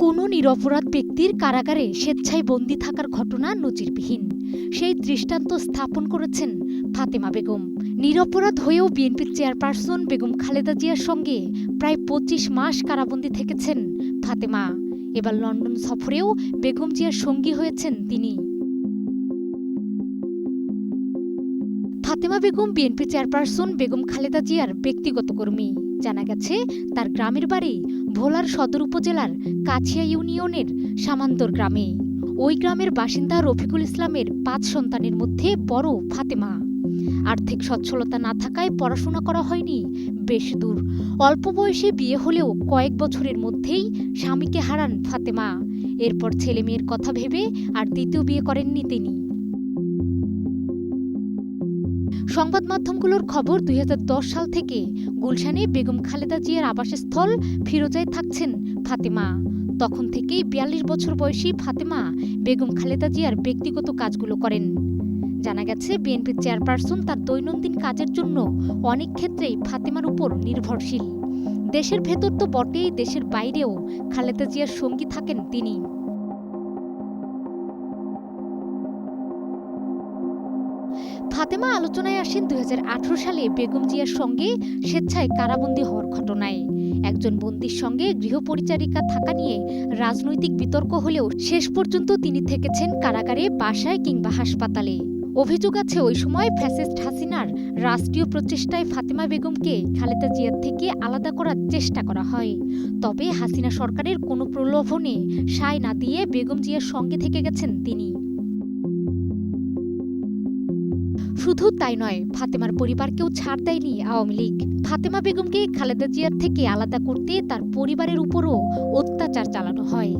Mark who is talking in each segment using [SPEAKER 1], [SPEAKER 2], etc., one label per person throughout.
[SPEAKER 1] কোনো নিরপরাধ ব্যক্তির কারাগারে স্বেচ্ছায় বন্দী থাকার ঘটনা নজিরবিহীন। সেই দৃষ্টান্ত স্থাপন করেছেন ফাতেমা বেগম। নিরপরাধ হয়েও বিএনপির চেয়ারপারসন বেগম খালেদা জিয়ার সঙ্গে প্রায় পঁচিশ মাস কারাবন্দী থেকেছেন ফাতেমা। এবার লন্ডন সফরেও বেগম জিয়ার সঙ্গী হয়েছেন তিনি। ফাতেমা বেগম বিএনপি চেয়ারপারসন বেগম খালেদা জিয়ার ব্যক্তিগত কর্মী। জানা গেছে, তার গ্রামের বাড়ি ভোলার সদর উপজেলার কাছিয়া ইউনিয়নের সামান্তর গ্রামে। ওই গ্রামের বাসিন্দা রফিকুল ইসলামের পাঁচ সন্তানের মধ্যে বড় ফাতেমা। আর্থিক সচ্ছলতা না থাকায় পড়াশোনা করা হয়নি, বেশ দূর। অল্প বয়সে বিয়ে হলেও কয়েক বছরের মধ্যেই স্বামীকে হারান ফাতেমা। এরপর ছেলে মেয়ের কথা ভেবে আর দ্বিতীয় বিয়ে করেননি তিনি। সংবাদ মাধ্যমগুলোর খবর দুই হাজার দশ সাল থেকে। গুলশানে বেগম খালেদা জিয়ার আবাসস্থল ফিরোজায় থাকছেন ফাতেমা। তখন থেকেই বিয়াল্লিশ বছর বয়সী ফাতেমা বেগম খালেদা জিয়ার ব্যক্তিগত কাজগুলো করেন। জানা গেছে, বিএনপির চেয়ারপারসন তার দৈনন্দিন কাজের জন্য অনেক ক্ষেত্রেই ফাতেমার উপর নির্ভরশীল। দেশের ভেতর তো বটেই, দেশের বাইরেও খালেদা জিয়ার সঙ্গী থাকেন তিনি। ফাতেমা আলোচনায় আসেন দুই সালে বেগম জিয়ার সঙ্গে স্বেচ্ছায় কারাবন্দী হওয়ার ঘটনায়। একজন বন্দির সঙ্গে গৃহপরিচারিকা থাকা নিয়ে রাজনৈতিক বিতর্ক হলেও শেষ পর্যন্ত তিনি থেকেছেন কারাগারে, বাসায় কিংবা হাসপাতালে। অভিযোগ আছে ওই সময় ফ্যাসিস্ট হাসিনার রাষ্ট্রীয় প্রচেষ্টায় ফাতেমা বেগমকে খালেদা জিয়ার থেকে আলাদা করার চেষ্টা করা হয়। তবে হাসিনা সরকারের কোনো প্রলোভনে সায় না দিয়ে বেগম জিয়ার সঙ্গে থেকে গেছেন তিনি। শুধু তাই নয়, ফাতেমার পরিবারকেও ছাড় দেয়নি আওয়ামী লীগ। ফাতেমা বেগমকে খালেদা জিয়ার থেকে আলাদা করতে তার পরিবারের উপরও অত্যাচার চালানো হয়।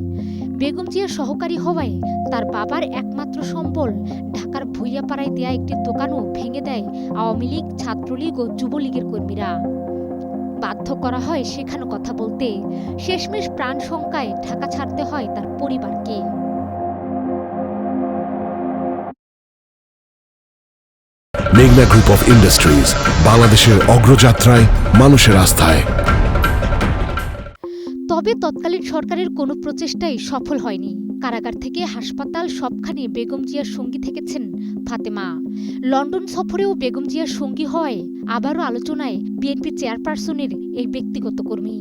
[SPEAKER 1] বেগম জিয়ার সহকারী হওয়ায় তার বাবার একমাত্র সম্বল ঢাকার ভুইয়াপাড়ায় দেয়া একটি দোকানও ভেঙে দেয় আওয়ামী লীগ, ছাত্রলীগ ও যুবলীগের কর্মীরা। বাধ্য করা হয় সেখানে কথা বলতে। শেষমেশ প্রাণ শঙ্কায় ঢাকা ছাড়তে হয় তার পরিবারকে।
[SPEAKER 2] মেঘনা গ্রুপ অফ ইন্ডাস্ট্রিজ বাংলাদেশের অগ্রযাত্রায়, মানুষের আস্থায়।
[SPEAKER 1] তবে তৎকালীন সরকারের কোনো প্রচেষ্টাই সফল হয়নি। কারাগার থেকে হাসপাতাল সবখানে বেগম জিয়ার সঙ্গী থেকেছেন ফাতেমা। লন্ডন সফরেও বেগম জিয়ার সঙ্গী হয় আবারও আলোচনায় বিএনপি চেয়ারপারসনের এই ব্যক্তিগত কর্মী।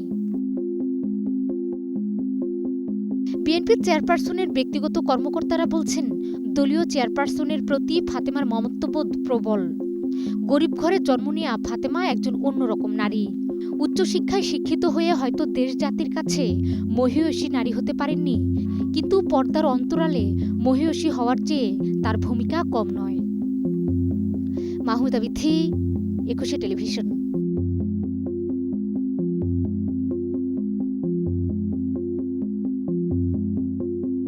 [SPEAKER 1] বিএনপির চেয়ারপারসনের ব্যক্তিগত কর্মকর্তারা বলছেন, দলীয় চেয়ারপারসনের প্রতি ফাতেমার মমত্ববোধ প্রবল। গরিব ঘরে জন্ম নেওয়া ফাতেমা একজন অন্যরকম নারী। উচ্চশিক্ষায় শিক্ষিত হয়ে হয়তো দেশ জাতির কাছে মহিয়সী নারী হতে পারেননি, কিন্তু পর্দার অন্তরালে মহিয়সী হওয়ার চেয়ে তার ভূমিকা কম নয়। মাহমুদা বিথি, একুশে টেলিভিশন।